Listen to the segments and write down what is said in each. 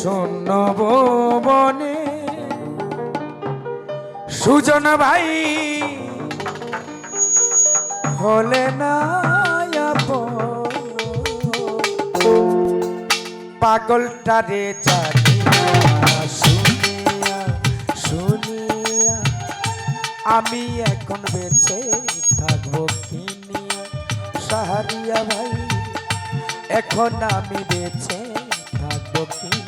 শূন্য বনে সুজন ভাই হলে না। পাগলটা রে শুনিয়া শুনিয়া আমি এখন বেঁচে থাকব কিনিয়া সাহারিয়া ভাই, এখন আমি বেঁচে থাকব কিনিয়া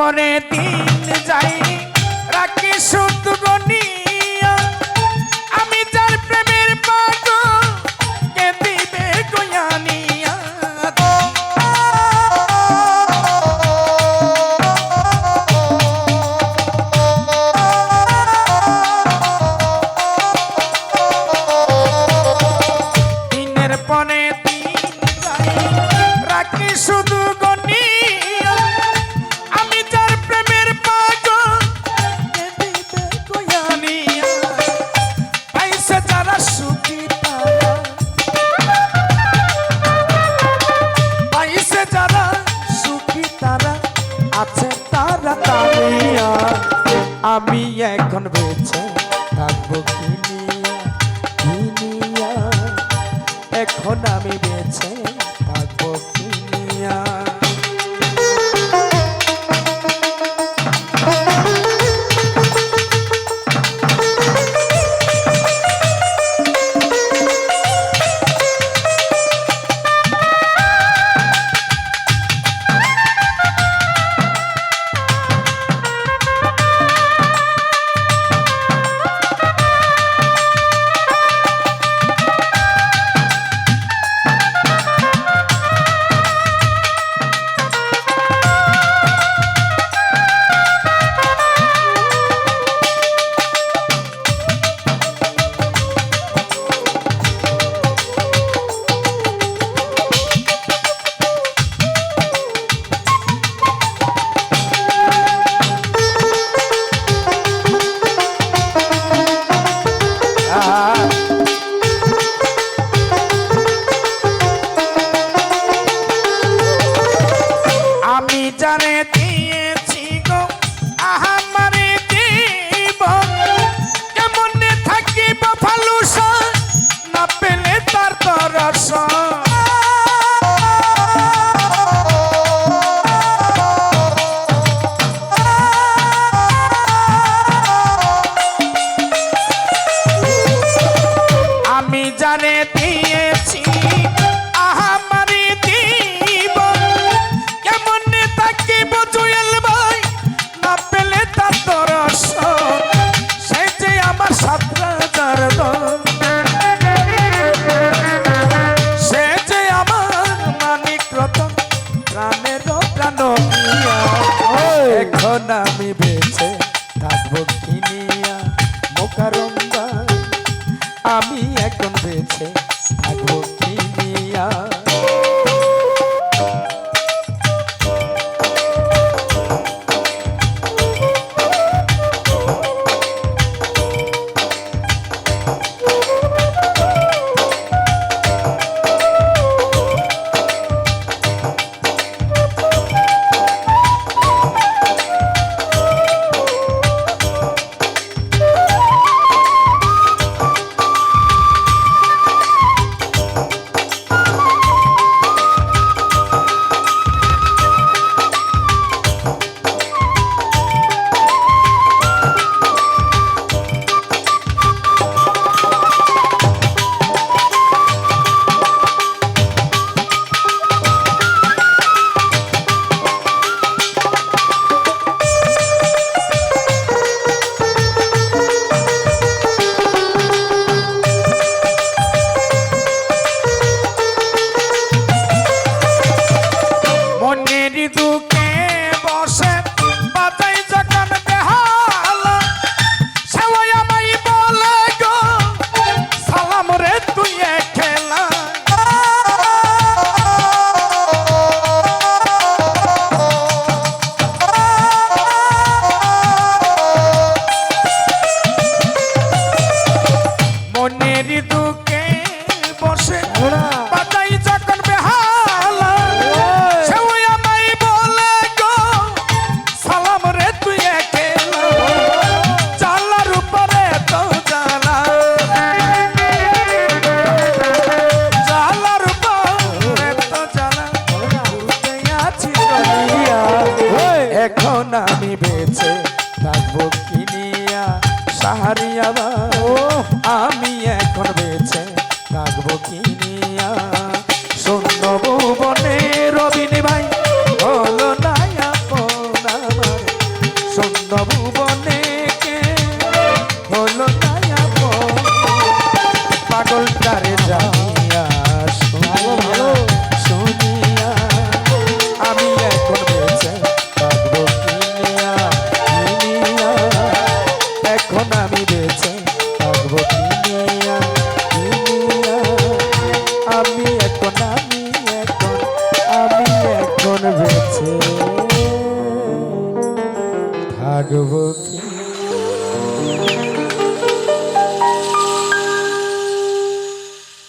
পরে দিন যাই রাখি শুধু আমি এখন বেঁচে থাকব কিনিয়া কিনিয়া এখন আমি বেঁচে আমি জানে দিয়েছি গো। আহামারে দিব কেমন থাকিব ফালুস? না পেলে তার দরস এখন আমি বেঁচে থাকব কিনিয়া সাহারিয়া